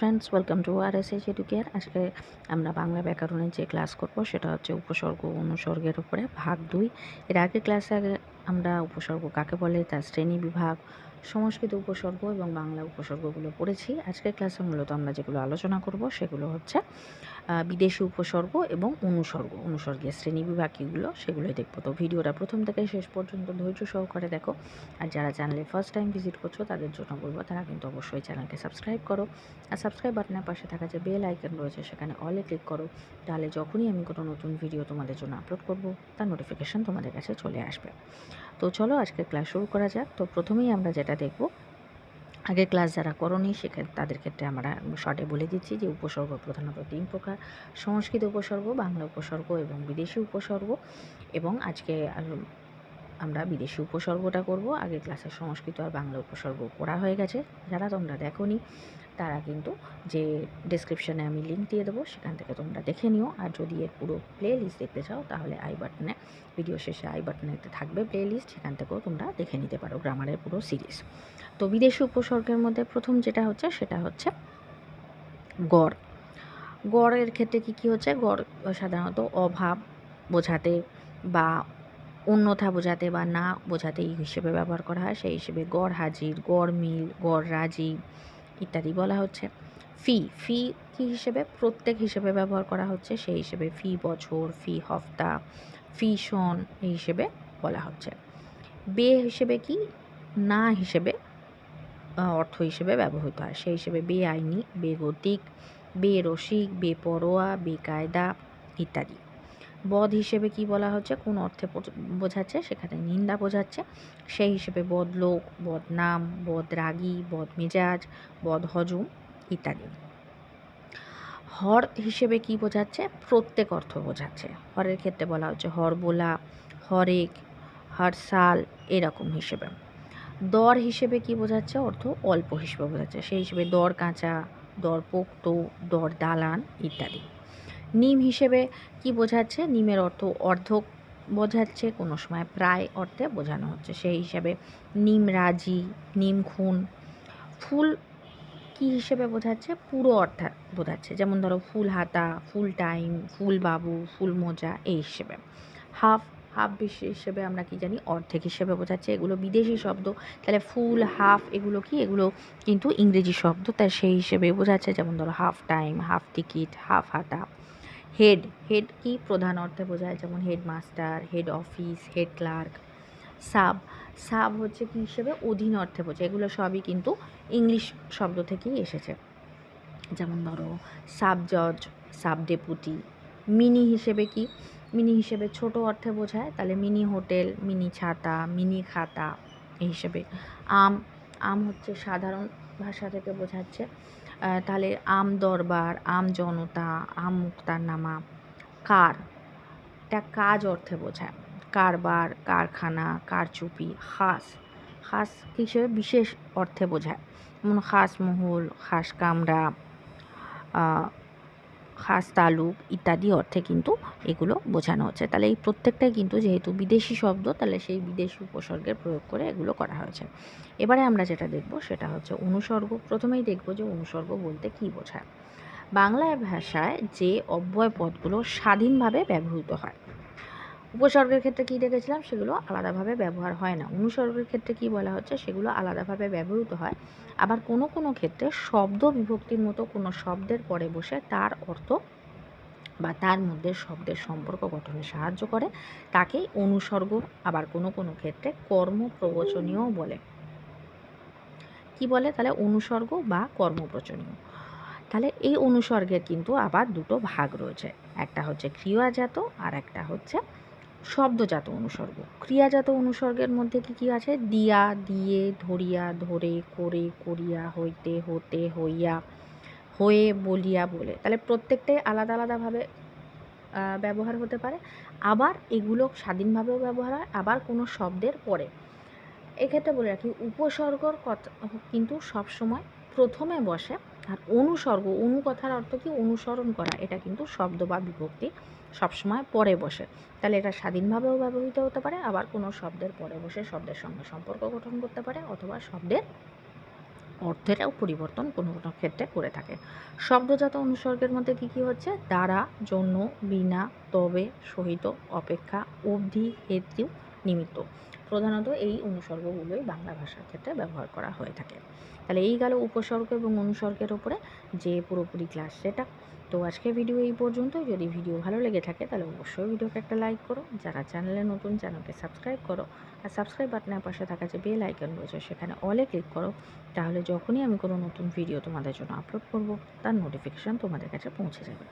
Friends welcome to R S H educare আজকে আমরা বাংলা ব্যাকরণের যে ক্লাস করব, সেটা হচ্ছে উপসর্গ অনুসর্গের উপরে, ভাগ দুই। এর আগে ক্লাসে আগে আমরা উপসর্গ কাকে বলে, তার শ্রেণি বিভাগ, সংস্কৃত উপসর্গ এবং বাংলা উপসর্গগুলো পড়েছি। আজকের ক্লাসে মূলত আমরা যেগুলো আলোচনা করব, সেগুলো হচ্ছে বিদেশি উপসর্গ এবং অনুসর্গ অনুসর্গের শ্রেণি বিভাগ কীগুলো সেগুলোই দেখব। তো ভিডিওটা প্রথম থেকে শেষ পর্যন্ত ধৈর্য সহকারে দেখো। আর যারা চ্যানেলে ফার্স্ট টাইম ভিজিট করছ, তাদের জন্য বলব, তারা কিন্তু অবশ্যই চ্যানেলকে সাবস্ক্রাইব করো। আর সাবস্ক্রাইব বাটনের পাশে থাকা যে বেল আইকন রয়েছে, সেখানে অলে ক্লিক করো। তাহলে যখনই আমি কোনো নতুন ভিডিও তোমাদের জন্য আপলোড করব, তার নোটিফিকেশান তোমাদের কাছে চলে আসবে। তো চলো আজকে ক্লাস শুরু করা যাক। তো প্রথমেই আমরা যেটা দেখব আগের ক্লাস যারা করনি সেক্ষেত্রে তাদের ক্ষেত্রে আমরা শর্টে বলে দিচ্ছি যে উপসর্গ প্রধানত তিন প্রকার, সংস্কৃত উপসর্গ, বাংলা উপসর্গ এবং বিদেশি উপসর্গ এবং আজকে আমরা বিদেশি উপসর্গটা করব। আগের ক্লাসে সংস্কৃত আর বাংলা উপসর্গ করা হয়ে গেছে। যারা তোমরা দেখোনি তারা কিন্তু যে ডেসক্রিপশনে আমি লিঙ্ক দিয়ে দেবো, সেখান থেকে তোমরা দেখে নিও। আর যদি এর পুরো প্লে লিস্ট দেখতে চাও, তাহলে আই বাটনে ভিডিও শেষে আই বাটনেতে থাকবে প্লে লিস্ট সেখান থেকেও তোমরা দেখে নিতে পারো গ্রামারের পুরো সিরিজ তো বিদেশি উপসর্গের মধ্যে প্রথম যেটা হচ্ছে, সেটা হচ্ছে গড়। গড়ের ক্ষেত্রে কি কি হচ্ছে? গড় সাধারণত অভাব বোঝাতে বা অন্যথা বোঝাতে বা না বোঝাতে এই হিসেবে ব্যবহার করা হয়। সেই হিসেবে গড় হাজির, গড় মিল, গড় রাজি ইত্যাদি বলা হচ্ছে। ফি ফি কি হিসেবে? প্রত্যেক হিসেবে ব্যবহার করা হচ্ছে, সেই হিসেবে ফি বছর, ফি হপ্তা, ফি সন এই হিসেবে বলা হচ্ছে। বে হিসেবে কি? না হিসেবে অর্থ হিসেবে ব্যবহৃত হয়। সেই হিসেবে বেআইনি বেগতিক বে বেরসিক বেপরোয়া বেকায়দা ইত্যাদি। বধ হিসেবে কি বলা হচ্ছে, কোন অর্থে বোঝ- বোঝাচ্ছে সেখানে নিন্দা বোঝাচ্ছে। সেই হিসেবে বদলোক বদনাম বদরাগী বদমেজাজ বদহজম ইত্যাদি। হর হিসেবে কি বোঝাচ্ছে, প্রত্যেক অর্থ বোঝাচ্ছে। হরের ক্ষেত্রে বলা হচ্ছে হর বোলা, হরেক হরসাল এরকম হিসেবে। দর হিসেবে কি বোঝাচ্ছে, অর্থ অল্প হিসেবে বোঝাচ্ছে। সেই হিসেবে দর কাঁচা, দর পোক্ত, দর দালান ইত্যাদি। নিম হিসেবে কি বোঝাচ্ছে? নিমের অর্থ অর্ধক বোঝাচ্ছে, কোনো সময় প্রায় অর্থে বোঝানো হচ্ছে। সেই হিসাবে নিম রাজি, নিম খুন, ফুল কি হিসেবে বোঝাচ্ছে? পুরো অর্থ বোঝাচ্ছে। যেমন ধরো ফুল হাতা, ফুল টাইম, ফুল বাবু, ফুল মোজা, এই হিসেবে। হাফ হাফ বিশ্ব হিসেবে আমরা কি জানি? অর্ধেক হিসেবে বোঝাচ্ছে। এগুলো বিদেশি শব্দ। তাহলে ফুল, হাফ এগুলো কি? এগুলো কিন্তু ইংরেজি শব্দ। তাই সেই হিসেবে বোঝাচ্ছে। যেমন ধরো half time, half ticket, half হাতা। হেড হেড কি প্রধান অর্থে বোঝায়? যেমন head master head office head clerk sub sub হচ্ছে কি হিসেবে অধীন অর্থে বোঝায়। এগুলো সবই কিন্তু ইংলিশ শব্দ থেকেই এসেছে। যেমন ধরো সাব জজ সাব ডেপুটি মিনি হিসেবে কি? মিনি হিসেবে ছোট অর্থে বোঝায়। তাহলে মিনি হোটেল মিনি ছাতা মিনি খাতা এই হিসেবে। আম আম হচ্ছে সাধারণ ভাষা থেকে বোঝাচ্ছে। তাহলে আম দরবার, আম জনতা, আম মুক্তারনামা, কার? এটা কাজ অর্থে বোঝায়। কারবার, কারখানা, কারচুপি হাঁস হাঁস হিসেবে বিশেষ অর্থে বোঝায়। যেমন খাস মহল, খাস কামরা খাস, তালুক ইত্যাদি অর্থে কিন্তু এগুলো বোঝানো হচ্ছে। তাহলে এই প্রত্যেকটাই কিন্তু যেহেতু বিদেশি শব্দ, তাহলে সেই বিদেশি উপসর্গের প্রয়োগ করে এগুলো করা হয়েছে। এবারে আমরা যেটা দেখব সেটা হচ্ছে অনুসর্গ। প্রথমেই দেখব যে অনুসর্গ বলতে কী বোঝায়। বাংলা ভাষায় যে অব্যয় পদগুলো স্বাধীনভাবে ব্যবহৃত হয় উপসর্গের ক্ষেত্রে কী দেখেছিলাম? সেগুলো আলাদাভাবে ব্যবহার হয় না। অনুসর্গের ক্ষেত্রে কী বলা হচ্ছে? সেগুলো আলাদাভাবে ব্যবহৃত হয়। আবার কোনো কোনো ক্ষেত্রে শব্দ বিভক্তির মতো কোনো শব্দের পরে বসে তার অর্থ বা তার মধ্যে শব্দের সম্পর্ক গঠনে সাহায্য করে। তাকেই অনুসর্গ আবার কোনো কোনো ক্ষেত্রে কর্ম প্রবচনীয় বলে। কি বলে? তাহলে অনুসর্গ বা কর্মপ্রচনীয় তাহলে এই অনুসর্গের কিন্তু আবার দুটো ভাগ রয়েছে। একটা হচ্ছে ক্রিয়াজাত আর একটা হচ্ছে শব্দজাত অনুসর্গ। ক্রিয়াজাত অনুসর্গের মধ্যে কি কি আছে? দিয়া, দিয়ে, ধরিয়া, ধরে, করে, করিয়া, হইতে, হতে, হইয়া, হয়ে, বলিয়া, বলে। তাহলে প্রত্যেকটাই আলাদা আলাদাভাবে ব্যবহার হতে পারে। আবার এগুলো স্বাধীনভাবেও ব্যবহার হয়, আবার কোনো শব্দের পরে। এক্ষেত্রে বলে রাখি, উপসর্গর কথা কিন্তু সবসময় প্রথমে বসে আর অনুসর্গ অনু কথার অর্থ কি? অনুসরণ করা। এটা কিন্তু শব্দ বা বিভক্তি সবসময় পরে বসে। তাহলে এটা স্বাধীনভাবেও ব্যবহৃত হতে পারে, আবার কোনো শব্দের পরে বসে শব্দের সঙ্গে সম্পর্ক গঠন করতে পারে, অথবা শব্দের অর্থেরও পরিবর্তন কোনো কোনো ক্ষেত্রে করে থাকে। শব্দজাত অনুসর্গের মধ্যে কী কী হচ্ছে? দ্বারা, জন্য, বিনা, তবে, সহিত, অপেক্ষা, অবধি, হেতু, নিমিত্ত। প্রধানত এই অনুসর্গগুলোই বাংলা ভাষার ক্ষেত্রে ব্যবহার করা হয়ে থাকে। তাহলে এই গেল উপসর্গ এবং অনুসর্গের ওপরে যে পুরোপুরি ক্লাস সেটা। তো আজকে ভিডিও এই পর্যন্ত যদি ভিডিও ভালো লেগে থাকে, তাহলে অবশ্যই ভিডিওকে একটা লাইক করো। যারা চ্যানেলে নতুন চ্যানেলকে সাবস্ক্রাইব করো। আর সাবস্ক্রাইব বাটনের পাশে থাকা যে বেল আইকন রয়েছে, সেখানে অলে ক্লিক করো। তাহলে যখনই আমি কোনো নতুন ভিডিও তোমাদের জন্য আপলোড করব, তার নোটিফিকেশান তোমাদের কাছে পৌঁছে যাবে।